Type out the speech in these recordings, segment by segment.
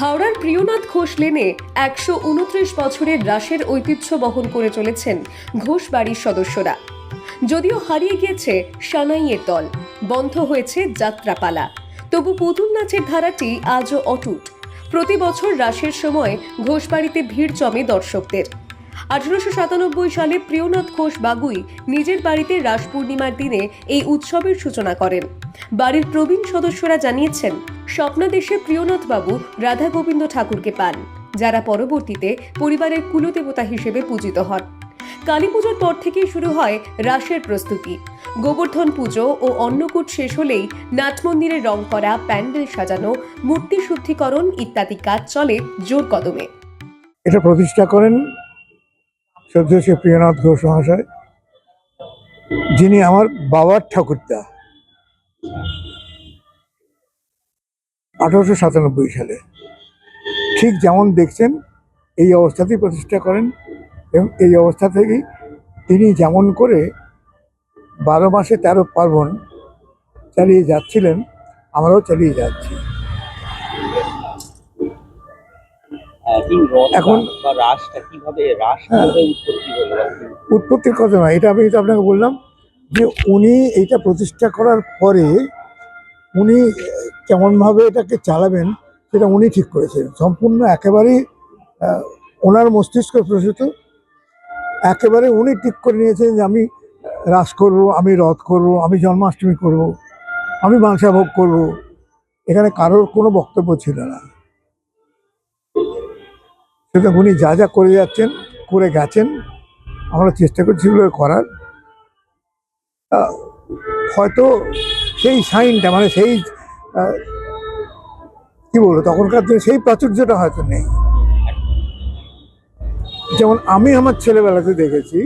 হাওড়ার প্রিয়নাথ ঘোষ লেনে একশো উনত্রিশ বছরের রাসের ঐতিহ্য বহন করে চলেছেন ঘোষ বাড়ির সদস্যরা। যদিও হারিয়ে গিয়েছে সানাইয়ের দল, বন্ধ হয়েছে যাত্রাপালা। তবু পুতুল নাচের ধারাটি আজও অটুট। প্রতি বছর রাসের সময় ঘোষবাড়িতে ভিড় জমে দর্শকদের। আঠারোশো সাতানব্বই সালে প্রিয়নাথ ঘোষ বাগুই নিজের বাড়িতে রাস পূর্ণিমার দিনে এই উৎসবের সূচনা করেন। বাড়ির প্রবীণ সদস্যরা জানিয়েছেন স্বপ্নাদেশে প্রিয়নাথ বাবু রাধা গোবিন্দ ঠাকুরকে পান, যারা পরবর্তীতে পরিবারের কুলদেবতা হিসেবে পূজিত হন। কালী পুজোর পর থেকেই শুরু হয় রাসের প্রস্তুতি। গোবর্ধন পুজো ও অন্নকূট শেষ হলেই নাট মন্দিরে রং করা, প্যান্ডেল সাজানো, মূর্তি শুদ্ধিকরণ ইত্যাদি কাজ চলে জোর কদমে। এটা প্রতিষ্ঠা করেন শ্রদ্ধেয় শ্রী প্রিয়নাথ ঘোষ মহাশয়, যিনি আমার বাবার ঠাকুরদা। আঠারোশো সাতানব্বই সালে। ঠিক যেমন দেখছেন, এই অবস্থাতেই প্রতিষ্ঠা করেন এবং এই অবস্থা থেকেই তিনি যেমন করে বারো মাসে তেরো পার্বণ চালিয়ে যাচ্ছিলেন, আমরাও চালিয়ে যাচ্ছি। এখন- হ্যাঁ। উৎপত্তির কথা নয় এটা আমি তো আপনাকে বললাম যে উনি এইটা প্রতিষ্ঠা করার পরে উনি কেমনভাবে এটাকে চালাবেন সেটা উনি ঠিক করেছেন। সম্পূর্ণ একেবারেই ওনার মস্তিষ্ক প্রসূত। একেবারে উনি ঠিক করে নিয়েছেন যে আমি রাস করব আমি রথ করব আমি জন্মাষ্টমী করব আমি মাংসা ভোগ করব। এখানে কারোর কোনো বক্তব্য ছিল না। সেটা উনি যা যা করে যাচ্ছেন করে গেছেন আমরা চেষ্টা করছি এগুলো করার। হয়তো সেই সাইনটা মানে সেই কি বলব তখনকার দিনে সেই প্রাচুর্যটা হয়তো নেই। যেমন আমি আমার ছেলেবেলাতে দেখেছি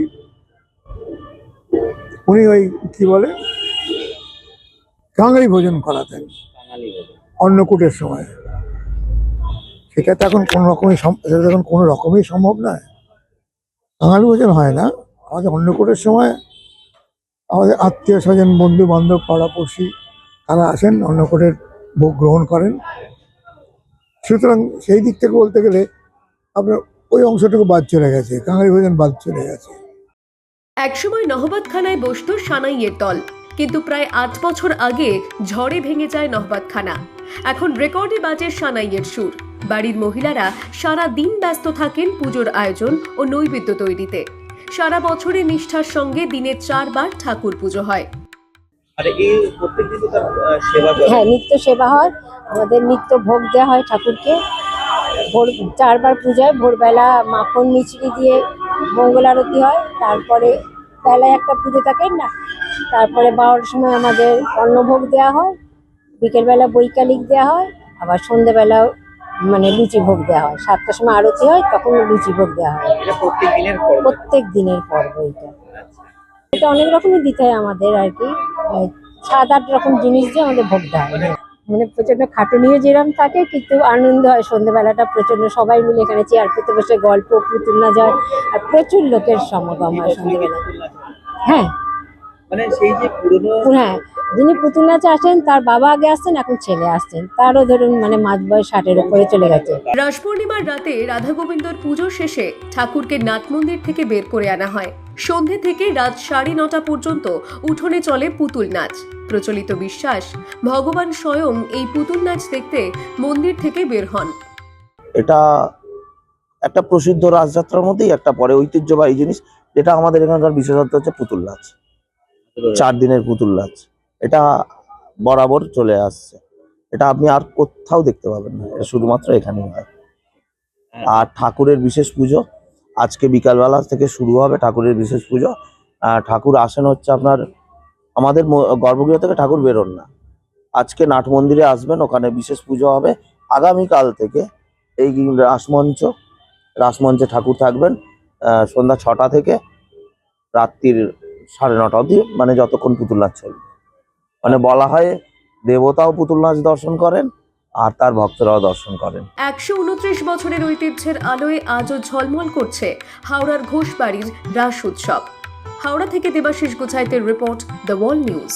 উনি ওই কি বলে কাঙালি ভোজন করাতেন অন্নকূটের সময়। সেটা তো এখন কোনো রকমই তো এখন কোনো রকমই সম্ভব নয়। বাঙালি ভোজন হয় না। আমাদের অন্নকূটের সময় আমাদের আত্মীয় স্বজন বন্ধু বান্ধব পাড়াপড়শি তারা আসেন, অন্নকূটের ভোগ গ্রহণ করেন। সুতরাং সেই দিক থেকে বলতে গেলে আপনার ওই অংশটুকু বাদ চলে গেছে। কাঙালি ভোজন বাদ চলে গেছে। একসময় নহবতখানায় বসত সানাইয়ের দল, কিন্তু প্রায় আট বছর আগে ঝড়ে ভেঙে যায় নহবতখানা। এখন রেকর্ডে বাজে সানাইয়ের সুর। বাড়ির মহিলারা সারা দিন ব্যস্ত থাকেন পুজোর আয়োজন ও নৈবেদ্য তৈরিতে। সারা বছরের নিষ্ঠার সঙ্গে দিনে চারবার ঠাকুর পুজো হয়। হ্যাঁ নিত্য সেবা হয়। আমাদের নিত্য ভোগ দেওয়া হয় ঠাকুরকে। ভোর চারবার পূজায় ভোরবেলা মাখন মিছরি দিয়ে মঙ্গল আরতি হয়। তারপরে বেলায় একটা পুজো থাকে না তারপরে বারোটার সময় আমাদের অন্নভোগ দেওয়া হয়। বিকেলবেলা বৈকালিক দেওয়া হয়। আবার সন্ধেবেলাও মানে লুচি ভোগ দেওয়া হয়। সাতটার সময় আরতি হয় তখন লুচি ভোগ দেওয়া হয়। প্রত্যেক দিনের পর্ব? প্রত্যেক দিনের পর্ব এটা। এটা অনেক রকমই দিতে হয় আমাদের আর কি। সাত আট রকম জিনিস দিয়ে আমাদের ভোগ দেওয়া হয়। মানে প্রচণ্ড খাটুনিও যেরকম থাকে কিন্তু আনন্দ হয় সন্ধ্যেবেলাটা প্রচণ্ড সবাই মিলে এখানে চেয়ার পেতে বসে গল্প পুতুল না যায় আর প্রচুর লোকের সমাগম হয় সন্ধ্যেবেলা। হ্যাঁ। মানে সেই যে পুরনো হ্যাঁ যিনি পুতুল নাচে আসেন তার বাবা আগে আসছেন এখন ছেলে আসছেন। তারও ধরুন মানে মাঝ বয়স ষাটের উপরে চলে গেছে। রাস পূর্ণিমার রাতে রাধা গোবিন্দর পুজো শেষে ঠাকুরকে নাট মন্দির থেকে বের করে আনা হয়। সন্ধে থেকে রাত সাড়ে নটা পর্যন্ত উঠোনে চলে পুতুল নাচ। প্রচলিত বিশ্বাস ভগবান স্বয়ং এই পুতুল নাচ দেখতে মন্দির থেকে বের হন। এটা একটা প্রসিদ্ধ রাসযাত্রার মধ্যেই একটা পরে ঐতিহ্যবাহী জিনিস যেটা আমাদের এখানকার বিশেষত্ব হচ্ছে পুতুল নাচ। চার দিনের পুতুল নাচ। এটা বরাবর চলে আসছে। এটা আপনি আর কোথাও দেখতে পাবেন না। এটা শুধুমাত্র এখানেই হয়। আর ঠাকুরের বিশেষ পুজো আজকে বিকালবেলা থেকে শুরু হবে ঠাকুরের বিশেষ পুজো। ঠাকুর আসেন হচ্ছে আপনার আমাদের গর্ভগৃহ থেকে ঠাকুর বেরোন না। আজকে নাট মন্দিরে আসবেন ওখানে বিশেষ পুজো হবে। আগামীকাল থেকে এই রাসমঞ্চ রাসমঞ্চে ঠাকুর থাকবেন। সন্ধ্যা ছটা থেকে রাত্রির সাড়ে নটা অবধি মানে যতক্ষণ পুতুল নাচ চলবে। মানে বলা হয় দেবতাও পুতুল নাচ দর্শন করেন আর তার ভক্তরাও দর্শন করেন। একশো উনত্রিশ বছরের ঐতিহ্যের আলোয় আজও ঝলমল করছে হাওড়ার ঘোষবাড়ির রাস উৎসব। হাওড়া থেকে দেবাশিস গোছাইতের রিপোর্ট দ্য ওয়াল নিউজ।